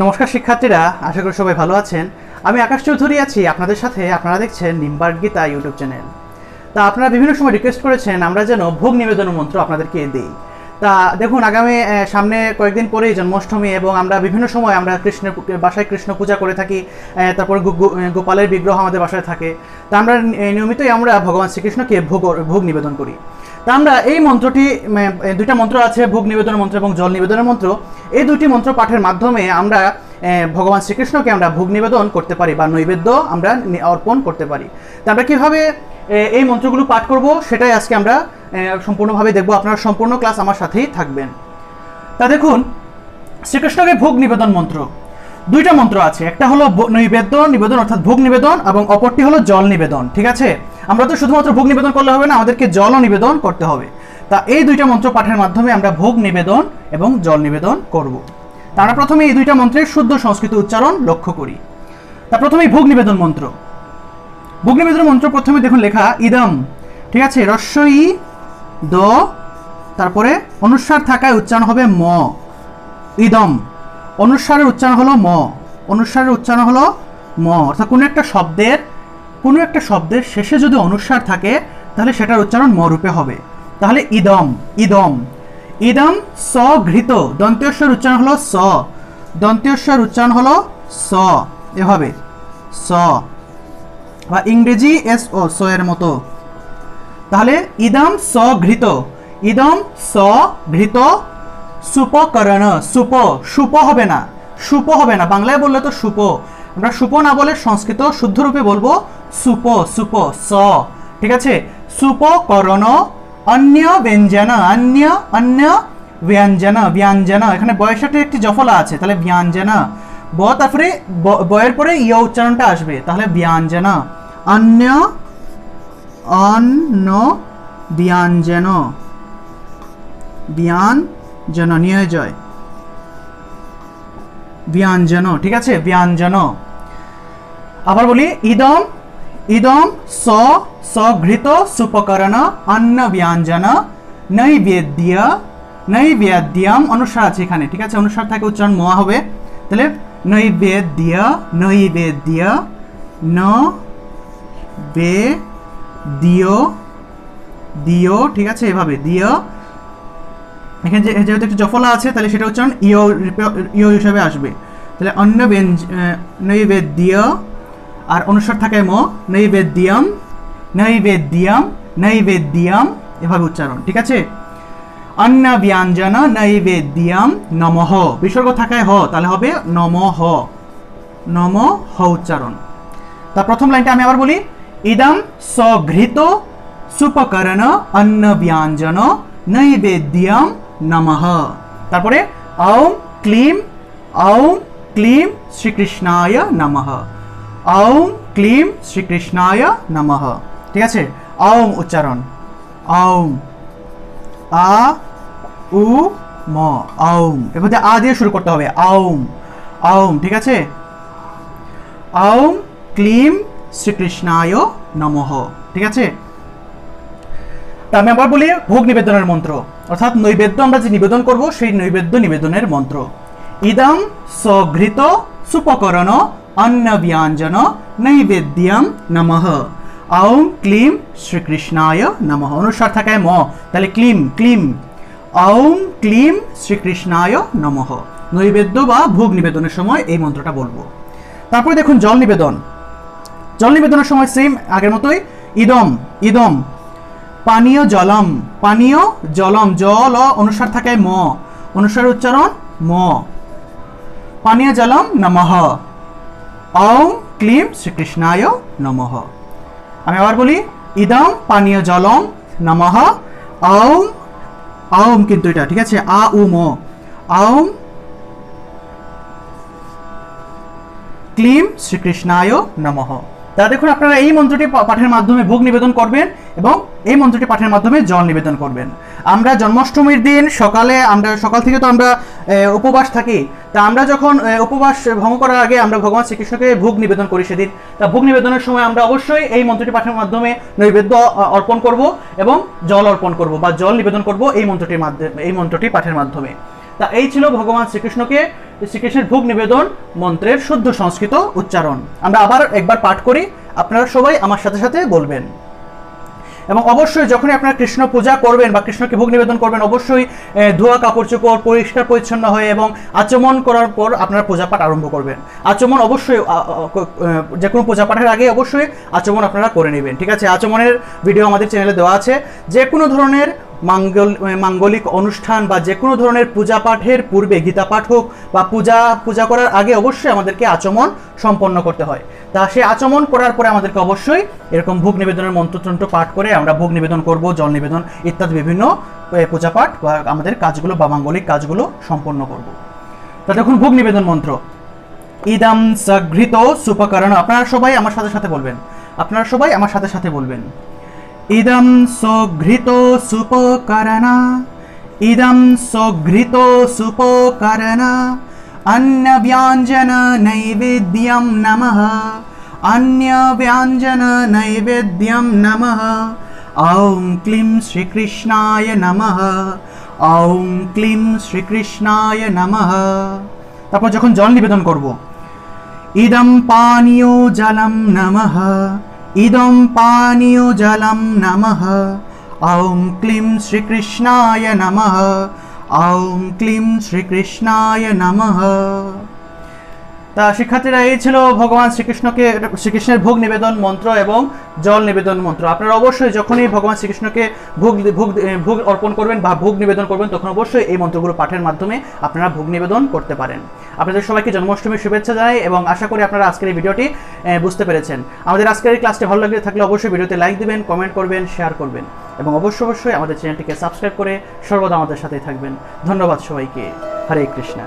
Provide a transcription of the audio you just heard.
নমস্কার শিক্ষার্থীরা, আশা করি সবাই ভালো আছেন। আমি আকাশ চৌধুরী আছি, আপনাদের সাথে আপনারা দেখছেন নিম্বার গীতা ইউটিউব চ্যানেল। তা আপনারা বিভিন্ন সময় রিকোয়েস্ট করেছেন, আমরা যেন ভোগ নিবেদন মন্ত্র আপনাদেরকে দিই। তা দেখুন, আগামী সামনে কয়েকদিন পরেই জন্মাষ্টমী এবং আমরা বিভিন্ন সময় আমরা কৃষ্ণের বাসায় কৃষ্ণ পূজা করে থাকি তারপর গোপালের বিগ্রহ আমাদের বাসায় থাকে। তা আমরা নিয়মিতই আমরা ভগবান শ্রীকৃষ্ণকে ভোগ ভোগ নিবেদন করি। তা আমরা এই মন্ত্রটি দুইটা মন্ত্র আছে, ভোগ নিবেদনের মন্ত্র এবং জল নিবেদনের মন্ত্র। এই দুটি মন্ত্র পাঠের মাধ্যমে আমরা ভগবান শ্রীকৃষ্ণকে আমরা ভোগ নিবেদন করতে পারি বা নৈবেদ্য আমরা অর্পণ করতে পারি। তা আমরা কীভাবে এই মন্ত্রগুলো পাঠ করব, সেটাই আজকে আমরা সম্পূর্ণভাবে দেখব। আপনারা সম্পূর্ণ ক্লাস আমার সাথেই থাকবেন। তা দেখুন, শ্রীকৃষ্ণকে ভোগ নিবেদন মন্ত্র। দুইটা মন্ত্র আছে। একটা হলো নৈবেদ্য নিবেদন অর্থাৎ ভোগ নিবেদন এবং অপরটি হলো জল নিবেদন। ঠিক আছে? আমরা তো শুধুমাত্র ভোগ নিবেদন করলে হবে না, আমাদেরকে জলও নিবেদন করতে হবে। তা এই দুইটা মন্ত্র পাঠের মাধ্যমে আমরা ভোগ নিবেদন এবং জল নিবেদন করব। তা আমরা প্রথমে এই দুইটা মন্ত্রের শুদ্ধ সংস্কৃত উচ্চারণ লক্ষ্য করি। তা প্রথমেই ভোগ নিবেদন মন্ত্র। ভোগ নিবেদন মন্ত্র প্রথমে দেখুন লেখা, ইদম। ঠিক আছে? রস্বই দ, তারপরে অনুস্বার থাকায় উচ্চারণ হবে ম। ইদম অনুস্বারের উচ্চারণ হলো ম। অনুস্বারের উচ্চারণ হলো ম। অর্থাৎ কোনো একটা শব্দের, কোনো একটা শব্দের শেষে যদি অনুস্বার থাকে, তাহলে সেটার উচ্চারণ ম রূপে হবে। তাহলে ইদম ইদম। ইদম স ঘৃত দন্ত্যস্বর উচ্চারণ হলো স। দন্ত্যস্বর উচ্চারণ হলো স। এভাবে, স। বা ইংরেজি এস ও, স এর মতো। তাহলে ইদম স ঘৃত ইদম স ঘৃত সুপকরণ, সুপ সুপ হবে না, সুপ হবে না। বাংলায় বললে তো সুপ। আমরা সুপ না বলে সংস্কৃত শুদ্ধ রূপে বলব সুপ সুপ, স। ঠিক আছে? সুপকরণ, অন্য ব্যঞ্জন, অন্য অন্য ব্যঞ্জন ব্যঞ্জন। এখানে বয়সাটের একটি জফলা আছে, তাহলে ব্যঞ্জন। ব তারপরে বয়ের পরে ইয় উচ্চারণটা আসবে, তাহলে ব্যঞ্জন। অন্য অন্য ব্যঞ্জন ব্যঞ্জন নিয়ে জয় ব্যঞ্জন ঠিক আছে? ব্যঞ্জন আবার বলি, ইদম ইদম স সঘৃত সুপকরণ, অন্ন ব্যঞ্জন নৈবেদ্য, নৈবেদ্যম অনুসার আছে এখানে, ঠিক আছে? অনুসার থাকে উচ্চারণ মোয়া হবে। তাহলে নৈবেদ্য নৈবেদ্য ন বে দিও দিও, ঠিক আছে, এভাবে, দিও। এখানে যে যেহেতু একটা জফলা আছে, তাহলে সেটা উচ্চারণ রূপে- ইয় হিসাবে আসবে। তাহলে অন্য ব্যঞ্জ নৈবেদ্য, আর অনুসার থাকে ম, নৈবেদ্যম নৈবেদ্যম নৈবেদ্যম, এভাবে উচ্চারণ, ঠিক আছে? অন্ন ব্যঞ্জন, নৈবেদ্যম, নমঃ। বিসর্গ থাকায় হ, তাহলে হবে নমঃ। নম, হ উচ্চারণ। তা প্রথম লাইনটা আমি আবার বলি। ইদম সঘৃত সুপকরণ অন্ন ব্যঞ্জন নৈবেদ্যম নমঃ তারপরে ঔম ক্লিম ঔম ক্লিম শ্রীকৃষ্ণায় নমঃ ঔম ক্লিম শ্রীকৃষ্ণায় নমঃ ঠিক আছে ঔম উচ্চারণ ঔম আ উ ম ঔম এবার আ দিয়ে শুরু করতে হবে। ঔম ঔম ঠিক আছে? ঔম ক্লিম শ্রীকৃষ্ণায় নমঃ। ঠিক আছে? তা আমি আবার বলি ভোগ নিবেদনের মন্ত্র। অর্থাৎ নৈবেদ্য আমরা যে নিবেদন করব, সেই নৈবেদ্য নিবেদনের মন্ত্র। ইদম সঘৃত সুপকরণ অন্ন ব্যঞ্জন নৈবেদ্যম নমঃ। ঔম ক্লিম শ্রীকৃষ্ণায় নমঃ। অনুসার থাকায় ম। তাহলে ক্লিম ক্লিম। ঔম ক্লিম শ্রীকৃষ্ণায় নমঃ। নৈবেদ্য বা ভোগ নিবেদনের সময় এই মন্ত্রটা বলব। তারপরে দেখুন জল নিবেদন। জল নিবেদনের সময় সেম আগের মতোই, ইদম ইদম, পানীয় জলম পানীয় জলম, জল ও অনুসার থাকে ম, অনুসার উচ্চারণ ম। পানীয় জলম নমঃ। ঔম ক্লিম শ্রীকৃষ্ণায় নমঃ। আমি আবার বলি, ইদম পানীয় জলম নমঃ। ঔম ঔম কিন্তু এটা, ঠিক আছে? আ, উ, ম। ঔম ক্লিম শ্রীকৃষ্ণায় নমঃ। তা দেখুন, আপনারা এই মন্ত্রটি পাঠের মাধ্যমে ভোগ নিবেদন করবেন এবং এই মন্ত্রটি পাঠের মাধ্যমে জল নিবেদন করবেন। আমরা জন্মাষ্টমীর দিন সকালে আমরা সকাল থেকে তো আমরা উপবাস থাকি। তা আমরা যখন উপবাস ভঙ্গ করার আগে আমরা ভগবান শ্রীকৃষ্ণকে ভোগ নিবেদন করি সেদিন। তা ভোগ নিবেদনের সময় আমরা অবশ্যই এই মন্ত্রটি পাঠের মাধ্যমে নৈবেদ্য অর্পণ করব এবং জল অর্পণ করব বা জল নিবেদন করব এই মন্ত্রটির মাধ্যমে এই মন্ত্রটি পাঠের মাধ্যমে। তা এই ছিল ভগবান শ্রীকৃষ্ণকে। শ্রীকৃষ্ণের ভোগ নিবেদন, মন্ত্রের শুদ্ধ সংস্কৃত উচ্চারণ। আমরা আবার একবার পাঠ করি, আপনারা সবাই আমার সাথে সাথে বলবেন। এবং অবশ্যই যখনই আপনারা কৃষ্ণ পূজা করবেন বা কৃষ্ণকে ভোগ নিবেদন করবেন, অবশ্যই ধোয়া কাপড় চোপড় পরিষ্কার পরিচ্ছন্ন হয়ে এবং আচমন করার পর আপনারা পূজা পাঠ আরম্ভ করবেন। আচমন অবশ্যই যে কোনো পূজা পাঠের আগে অবশ্যই আচমন আপনারা করে নেবেন। ঠিক আছে? আচমনের ভিডিও আমাদের চ্যানেলে দেওয়া আছে। যে কোনো ধরনের মাঙ্গল মাঙ্গলিক অনুষ্ঠান বা যে কোনো ধরনের পূজা পাঠের পূর্বে গীতা পাঠ হোক বা পূজা পূজা করার আগে অবশ্যই আমাদেরকে আচমন সম্পন্ন করতে হয়। তা সেই আচমন করার পরে আমাদেরকে অবশ্যই এরকম ভোগ নিবেদনের মন্ত্রতন্ত্র পাঠ করে আমরা ভোগ নিবেদন করব, জল নিবেদন ইত্যাদি বিভিন্ন পূজা পাঠ বা আমাদের কাজগুলো বা মাঙ্গলিক কাজগুলো সম্পন্ন করব। তা দেখুন ভোগ নিবেদন মন্ত্র। ইদম সঘৃত সুপকরণ। আপনারা সবাই আমার সাথে সাথে বলবেন। আপনারা সবাই আমার সাথে সাথে বলবেন। ইদম সঘৃত সুপকরণ। ইদম সঘৃত সুপকরণ। অন্যব্যঞ্জন নৈবেদ্যম নম। অন্যব্যঞ্জন নৈবেদ্যম নম। ঔং ক্লিং শ্রীকৃষ্ণায় নম। ঔং ক্লিং শ্রীকৃষ্ণায় নম। তারপর যখন জল নিবেদন করব, ইদম পানীয় জলম নমঃ। ইদম পানীয় জলম নমঃ ॐ ক্লিম শ্রীকৃষ্ণায় নমঃ ॐ ক্লিম শ্রীকৃষ্ণায় নমঃ তা শিক্ষার্থীরা, এই ছিল ভগবান শ্রীকৃষ্ণকে, শ্রীকৃষ্ণের ভোগ নিবেদন মন্ত্র এবং জল নিবেদন মন্ত্র। আপনারা অবশ্যই যখনই ভগবান শ্রীকৃষ্ণকে ভোগ ভোগ ভোগ অর্পণ করবেন বা ভোগ নিবেদন করবেন, তখন অবশ্যই এই মন্ত্রগুলো পাঠের মাধ্যমে আপনারা ভোগ নিবেদন করতে পারেন। আপনাদের সবাইকে জন্মাষ্টমীর শুভেচ্ছা জানাই এবং আশা করি আপনারা আজকের এই ভিডিওটি বুঝতে পেরেছেন। আমাদের আজকের এই ক্লাসটি ভালো লাগলে থাকলে অবশ্যই ভিডিওতে লাইক দেবেন কমেন্ট করবেন শেয়ার করবেন এবং অবশ্যই অবশ্যই আমাদের চ্যানেলটিকে সাবস্ক্রাইব করে সর্বদা আমাদের সাথেই থাকবেন। ধন্যবাদ সবাইকে। হরে কৃষ্ণা।